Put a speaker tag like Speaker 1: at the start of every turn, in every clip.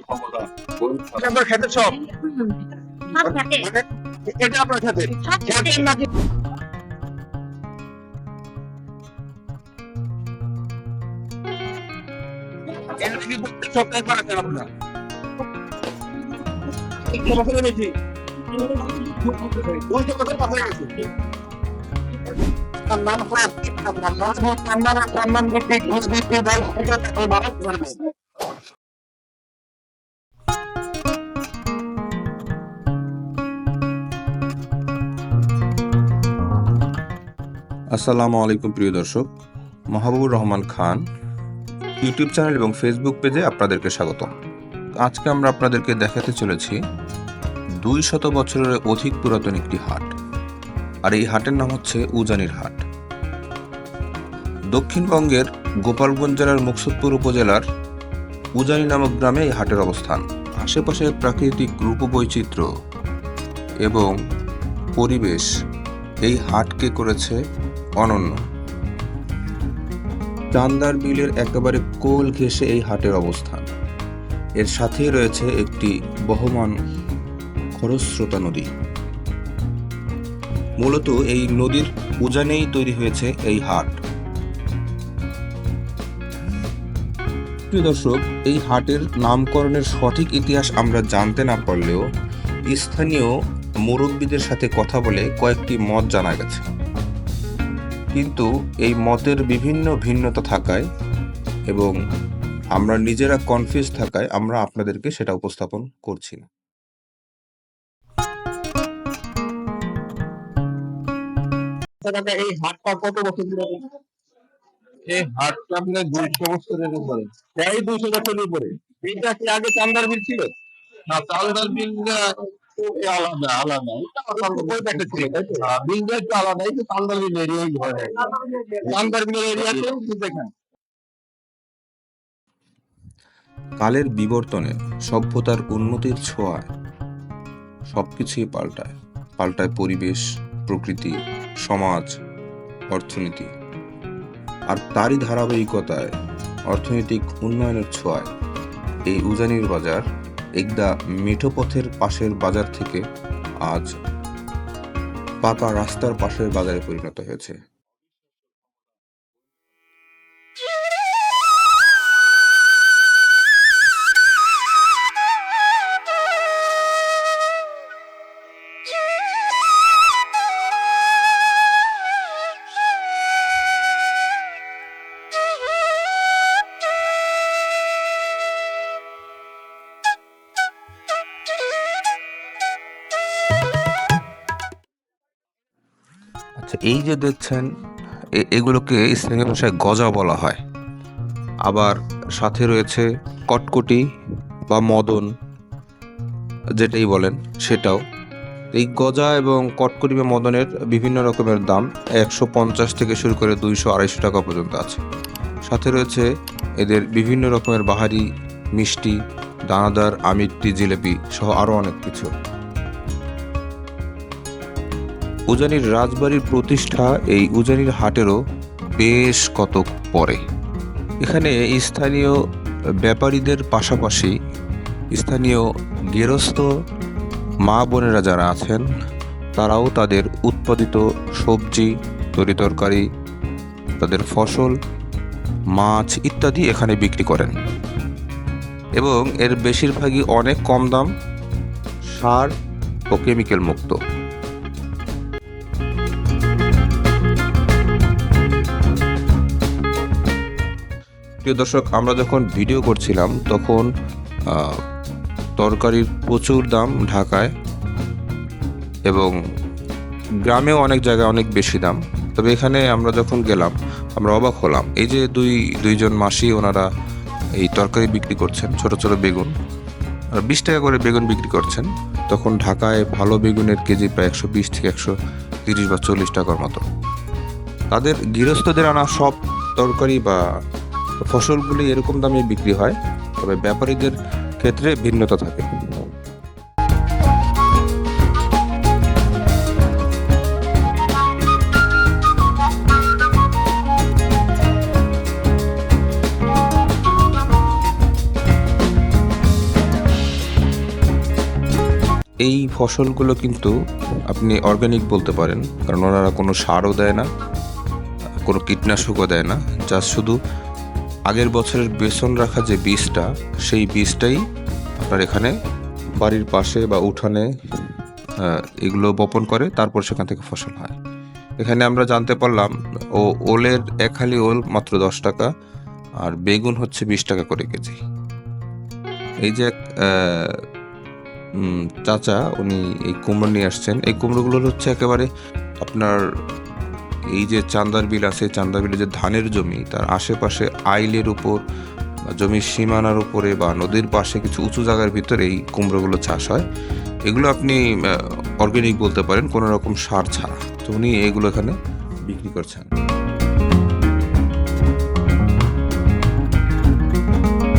Speaker 1: ক্ষমতা খেতে সব মানে এটা আপনার খেতে খেতেন নাকি সপ্তাহে করাতেন আপনার সম্মান সম্মান সম্মান করতে ঘুষ দিতে দেয়
Speaker 2: আসসালামু আলাইকুম, প্রিয় দর্শক। মাহবুবুর রহমান খান ইউটিউব চ্যানেল এবং ফেসবুক পেজে আপনাদেরকে স্বাগত আজকে আমরা আপনাদেরকে দেখাতে চলেছি দুই শত বছরের অধিক পুরাতন একটি হাট, আর এই হাটের নাম হচ্ছে উজানির হাট। দক্ষিণবঙ্গের গোপালগঞ্জ জেলার মুকসুদপুর উপজেলার উজানি নামক গ্রামে এই হাটের অবস্থান। আশেপাশের প্রাকৃতিক রূপবৈচিত্র্য এবং পরিবেশ এই হাটকে করেছে অনন্য। চান্দার বিলের একেবারে কোল ঘেঁষে এই হাটের অবস্থান। এর সাথেই রয়েছে একটি বহমান খরস্রোতা নদী। মূলত এই নদীর উজানেই তৈরি হয়েছে এই হাট। প্রিয় দর্শক, এই হাটের নামকরণের সঠিক ইতিহাস আমরা জানতে না পারলেও স্থানীয় মুরব্বীদের সাথে কথা বলে কয়েকটি মত জানা গেছে। কিন্তু এই মতের বিভিন্ন ভিন্নতা থাকায় এবং আমরা নিজেরা কনফিউজ থাকায় আমরা আপনাদেরকে সেটা উপস্থাপন করছি না।
Speaker 1: এই হাটটা কত বছর ধরে এই হাটটা আপনার দুইশো বছরের উপরে। প্রায় দুইশো বছরের উপরে। এটা কি আগে চান্দার বিল ছিল? না চান্দার বিল আলাদা আলাদা। ওইটা একটা ছিল তাই তো? বিলটা একটু আলাদা এই যে চান্দার এরিয়াই ধরে চান্দার এরিয়াতে দেখেন।
Speaker 2: কালের বিবর্তনে সভ্যতার উন্নতির ছোঁয়ায় সবকিছুই পাল্টায়। পাল্টায় পরিবেশ প্রকৃতি সমাজ অর্থনীতি। আর তারই ধারাবাহিকতায় অর্থনৈতিক উন্নয়নের ছোঁয়ায় এই উজানির বাজার একদা মেঠো পথের পাশের বাজার থেকে আজ পাকা রাস্তার পাশের বাজারে পরিণত হয়েছে। এই যে দেখছেন এগুলোকে স্থানীয় ভাষায় গজা বলা হয়। আবার সাথে রয়েছে কটকটি বা মদন, যেটাই বলেন সেটাও। এই গজা এবং কটকটি বা মদনের বিভিন্ন রকমের দাম একশো পঞ্চাশ থেকে শুরু করে দুইশো আড়াইশো টাকা পর্যন্ত আছে। সাথে রয়েছে এদের বিভিন্ন রকমের বাহারি, মিষ্টি, দানাদার, আমিরটি, জিলেপি সহ আরও অনেক কিছু। উজানির রাজবাড়ির প্রতিষ্ঠা এই উজানির হাটেরও বেশ কতক পরে। এখানে স্থানীয় ব্যাপারীদের পাশাপাশি স্থানীয় গেরস্থ মা বোনেরা যারা আছেন, তারাও তাদের উৎপাদিত সবজি তরিতরকারি তাদের ফসল, মাছ ইত্যাদি এখানে বিক্রি করেন। এবং এর বেশিরভাগই অনেক কম দাম সার ও কেমিক্যাল মুক্ত। প্রিয় দর্শক, আমরা যখন ভিডিও করছিলাম, তখন তরকারির প্রচুর দাম ঢাকায় এবং গ্রামেও অনেক জায়গায় অনেক বেশি দাম। তবে এখানে আমরা যখন গেলাম, আমরা অবাক হলাম। এই যে দুই, দুইজন মাসি, ওনারা এই তরকারি বিক্রি করছেন, ছোট ছোট বেগুন। বিশ টাকা করে বেগুন বিক্রি করছেন। তখন ঢাকায় ভালো বেগুনের কেজি প্রায় একশো বিশ থেকে একশো তিরিশ বা চল্লিশ টাকার মতো। তাদের গৃহস্থদের আনা সব তরকারি বা ফসলগুলি এরকম দামে বিক্রি হয়, তবে ব্যাপারীদের ক্ষেত্রে ভিন্নতা থাকে। এই ফসলগুলো কিন্তু আপনি অর্গানিক বলতে পারেন, কারণ ওনারা কোনো সারও দেয় না, কোনো কীটনাশকও দেয় না, যা শুধু আগের বছরের বেসন রাখা যে বীজটা সেই বীজটাই আপনার এখানে বাড়ির পাশে বা উঠানে এগুলো বপন করে তারপর সেখান থেকে ফসল হয়। এখানে আমরা জানতে পারলাম ও ওলের এক হালি ওল মাত্র দশ টাকা আর বেগুন হচ্ছে বিশ টাকা করে কেজি। এই যে এক, চাচা উনি এই কুমড়ো নিয়ে আসছেন। এই কুমড়োগুলো হচ্ছে একেবারে আপনার এই যে চান্দার বিল আছে, চান্দার বিলে যে ধানের জমি, তার আশেপাশে আইলের উপর জমির সীমানার উপরে বা নদীর পাশে কিছু উঁচু জায়গার ভিতরে এই কুমড়োগুলো চাষ হয়। এগুলো আপনি অর্গানিক বলতে পারেন, কোনো রকম সার ছাড়া। তো উনি এগুলো এখানে বিক্রি করছেন।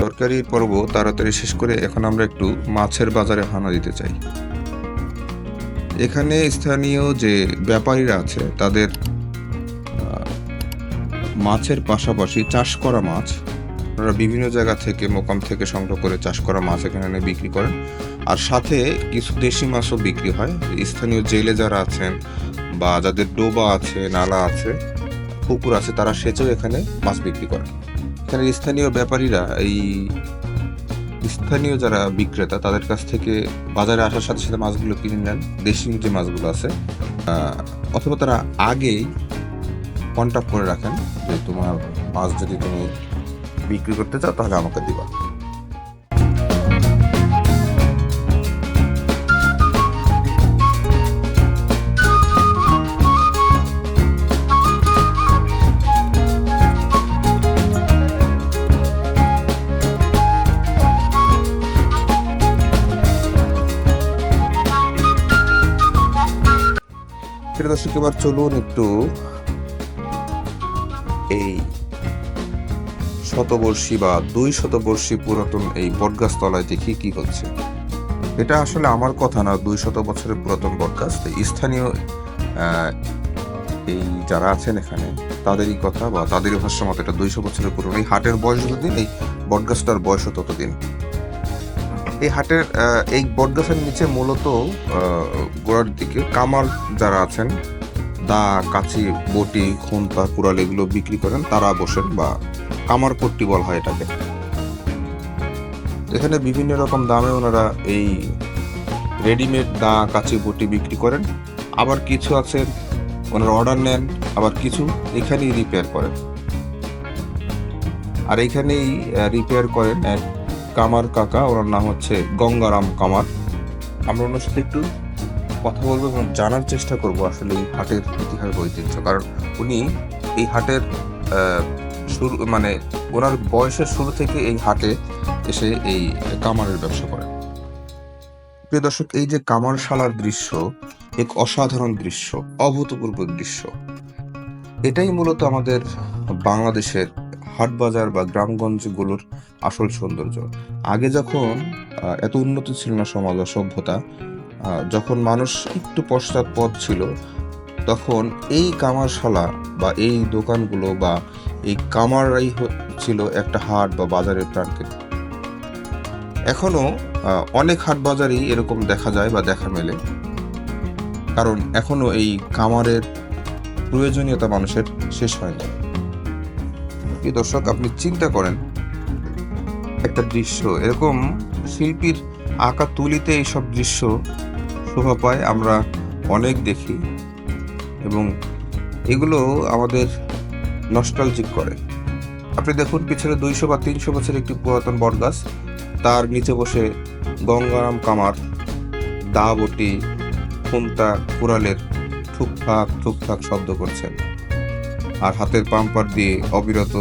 Speaker 2: তরকারির পর্ব তাড়াতাড়ি শেষ করে এখন আমরা একটু মাছের বাজারে হানা দিতে চাই। এখানে স্থানীয় যে ব্যাপারীরা আছে, তাদের মাছের পাশাপাশি চাষ করা মাছ। ওনারা বিভিন্ন জায়গা থেকে মোকাম থেকে সংগ্রহ করে চাষ করা মাছ এখানে বিক্রি করেন। আর সাথে কিছু দেশি মাছও বিক্রি হয়। স্থানীয় জেলে যারা আছেন বা যাদের ডোবা আছে, নালা আছে, পুকুর আছে, তারা সেচেও এখানে মাছ বিক্রি করে এখানে স্থানীয় ব্যাপারীরা, এই স্থানীয় যারা বিক্রেতা, তাদের কাছ থেকে বাজারে আসার সাথে সাথে মাছগুলো কিনে নেন। দেশি যে মাছগুলো আছে অথবা তারা আগেই কন্ট্যাক্ট করে রাখেন যে তোমার মাছ যদি তুমি বিক্রি করতে চাও, তাহলে আমাকে দিবা। দর্শক, এবার চলুন একটু এই শতবর্ষী বা দুই শতবর্ষী পুরাতন এই বটগাছ তলায় দেখি কি হচ্ছে। এটা আসলে আমার কথা না, দুই শত বছরের পুরাতন বটগাছ। স্থানীয় এই যারা আছেন এখানে, তাদেরই কথা বা তাদেরই ভাষ্য মতো এটা দুইশো বছরের পুরনো। এই হাটের বয়স যতদিন, এই বটগাছটার বয়সও ততদিন। এই হাটের এই বটগাছের নিচে মূলত গোড়ার দিকে কামার যারা আছেন দা কাচি, বটি, খুন্তা, কুড়াল এগুলো বিক্রি করেন, তারা বসেন বা কামার পট্টি বলা হয় এটাকে। এখানে বিভিন্ন রকম দামে ওনারা এই রেডিমেড দা, কাচি, বটি বিক্রি করেন। আবার কিছু আছে, ওনারা অর্ডার নেন, আবার কিছু এখানেই রিপেয়ার করেন। আর এখানেই রিপেয়ার করেন এক কামার কাকা, ওনার নাম হচ্ছে গঙ্গারাম কামার। আমরা ওনার সাথে একটু কথা বলব এবং জানার চেষ্টা করব আসলে এই হাটের ইতিহাস ঐতিহ্য। কারণ উনি এই হাটের শুরু মানে ওনার বয়সের শুরু থেকে এই হাটে এসে এই কামারের ব্যবসা করেন। প্রিয় দর্শক, এই যে কামারশালার দৃশ্য, এক অসাধারণ দৃশ্য, অভূতপূর্ব দৃশ্য। এটাই মূলত আমাদের বাংলাদেশের হাট বাজার বা গ্রামগঞ্জগুলোর আসল সৌন্দর্য। আগে যখন এত উন্নত ছিল না সমাজ সভ্যতা যখন মানুষ একটু পশ্চাৎপদ ছিল তখন এই কামারশালা বা এই দোকানগুলো বা এই কামাররাই ছিল একটা হাট বা বাজারের প্রাণকেন্দ্র। এখনও আহ, অনেক হাট বাজারেই এরকম দেখা যায় বা দেখা মেলে। কারণ এখনও এই কামারের প্রয়োজনীয়তা মানুষের শেষ হয়নি। কি দর্শক আপনি চিন্তা করেন একটা দৃশ্য এরকম শিল্পীর আঁকা তুলিতে এইসব দৃশ্য শোভা পায়, আমরা অনেক দেখি এবং এগুলো আমাদের নস্টালজিক করে। আপনি দেখুন, পিছনে দুইশো বা তিনশো বছরের একটি পুরাতন বটগাছ, তার নিচে বসে গঙ্গারাম কামার দা বটি খুন্তা, কুড়ালের ঠুকঠাক ঠুকঠাক শব্দ করছেন। আর হাতের পাম্পার দিয়ে অবিরত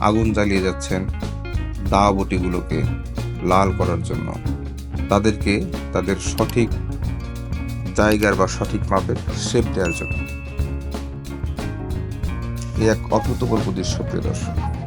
Speaker 2: আগুন জ্বালিয়ে যাচ্ছেন দা বটিগুলোকে লাল করার জন্য। তাদেরকে, তাদের সঠিক জায়গার বা সঠিক মাপের শেপ দেওয়ার জন্য। এক অভূতপূর্ব দৃশ্য প্রিয় দর্শক।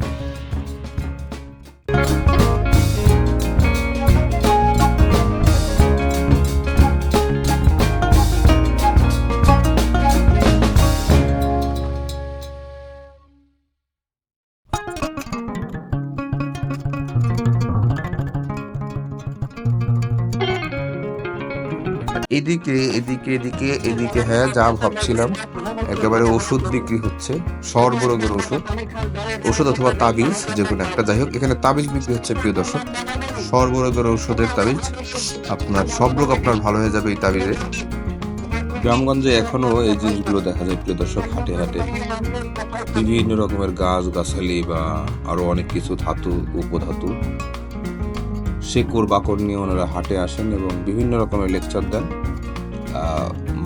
Speaker 2: এদিকে এদিকে এদিকে এদিকে হ্যাঁ যা ভাবছিলাম, একেবারে ওষুধ বিক্রি হচ্ছে, সর্বরোগের ওষুধ ওষুধ অথবা তাবিজ, যে কোনো একটা, যাই হোক, এখানে তাবিজ বিক্রি হচ্ছে, প্রিয় দর্শক। সর্বরোগের ওষুধের তাবিজ, আপনার, সব রোগ আপনার ভালো হয়ে যাবে এই তাবিজে। গ্রামগঞ্জে এখনও এই জিনিসগুলো দেখা যায়, প্রিয় দর্শক, হাটে হাটে। বিভিন্ন রকমের গাছ, গাছালি বা আরও অনেক কিছু, ধাতু, উপধাতু। শেকড়, বাকড় নিয়ে ওনারা হাটে আসেন এবং বিভিন্ন রকমের লেকচার দেন।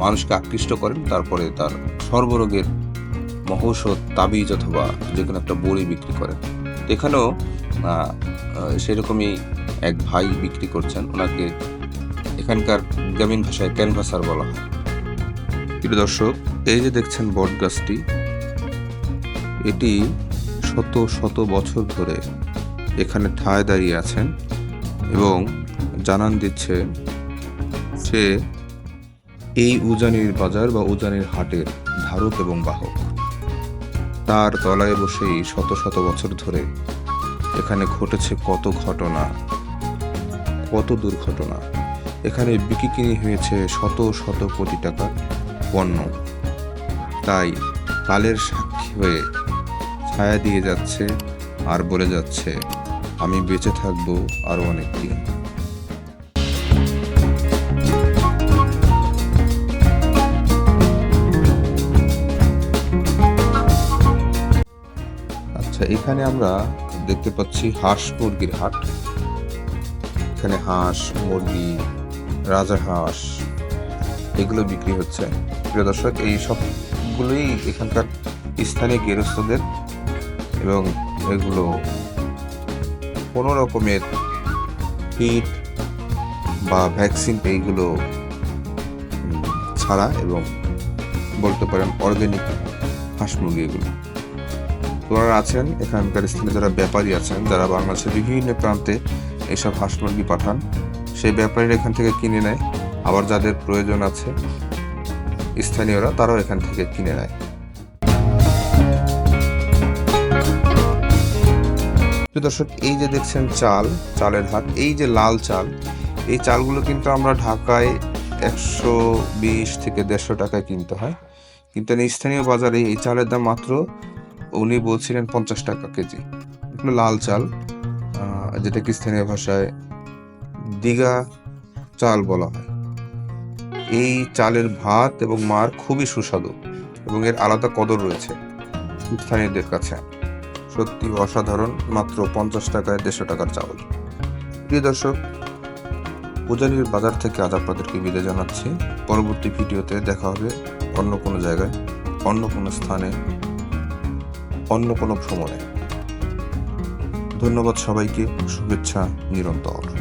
Speaker 2: মানুষকে আকৃষ্ট করেন, তারপরে তার সর্বরোগের মহৌষধ, তাবিজ অথবা যে কোনো একটা বড়ি বিক্রি করেন। এখানেও সেরকমই এক ভাই বিক্রি করছেন। ওনাকে এখানকার গ্রামীণ ভাষায় ক্যানভাসার বলা হয়। প্রিয় দর্শক, এই যে দেখছেন বট গাছটি, এটি শত শত বছর ধরে এখানে ঠায় দাঁড়িয়ে আছেন এবং জানান দিচ্ছে সে এই উজানির বাজার বা উজানির হাটের ধারক এবং বাহক। তার তলায় বসেই শত শত বছর ধরে এখানে ঘটেছে কত ঘটনা, কত দুর্ঘটনা। এখানে বিকিকিনি হয়েছে শত শত কোটি টাকার পণ্য। তাই কালের সাক্ষী হয়ে ছায়া দিয়ে যাচ্ছে আর বলে যাচ্ছে, আমি বেঁচে থাকব আরও অনেক দিন আচ্ছা এখানে আমরা দেখতে পাচ্ছি হাঁস মুরগির হাট। এখানে হাঁস, মুরগি রাজাহাঁস এগুলো বিক্রি হচ্ছে। প্রিয় দর্শক, এই সবগুলোই এখানকার স্থানীয় গৃহস্থদের এবং এগুলো কোনো রকমের হিট বা ভ্যাকসিন এইগুলো ছাড়া এবং বলতে পারেন অর্গানিক হাঁস মুরগি এগুলো ওনারা আছেন, এখানকার স্থানীয় যারা ব্যাপারী আছেন, যারা বাংলাদেশের বিভিন্ন প্রান্তে এইসব হাঁস মুরগি পাঠান, সেই ব্যাপারীরা এখান থেকে কিনে নেয়। আবার যাদের প্রয়োজন আছে, স্থানীয়রা তারাও এখান থেকে কিনে নেয়। দর্শক, এই যে দেখছেন চাল, চালের হাট, এই যে লাল চাল, এই চালগুলো কিন্তু আমরা ঢাকায় একশো বিশ থেকে দেড়শো টাকায় কিনতে হয়। কিন্তু স্থানীয় বাজারে এই চালের দাম মাত্র উনি বলছিলেন পঞ্চাশ টাকা কেজি। এগুলো লাল চাল যেটাকে স্থানীয় ভাষায় দিঘা চাল বলা হয়। এই চালের ভাত এবং মার খুবই সুস্বাদু এবং এর আলাদা কদর রয়েছে স্থানীয়দের কাছে। সত্যি অসাধারণ, মাত্র পঞ্চাশ টাকায় দেড়শো টাকার চাউল। প্রিয় দর্শক, পূজারির বাজার থেকে আজ আপনাদেরকে বিদায় জানাচ্ছি। পরবর্তী ভিডিওতে দেখা হবে অন্য কোনো জায়গায়, অন্য কোনো স্থানে। অন্য কোনো ভ্রমণে। ধন্যবাদ সবাইকে শুভেচ্ছা নিরন্তর।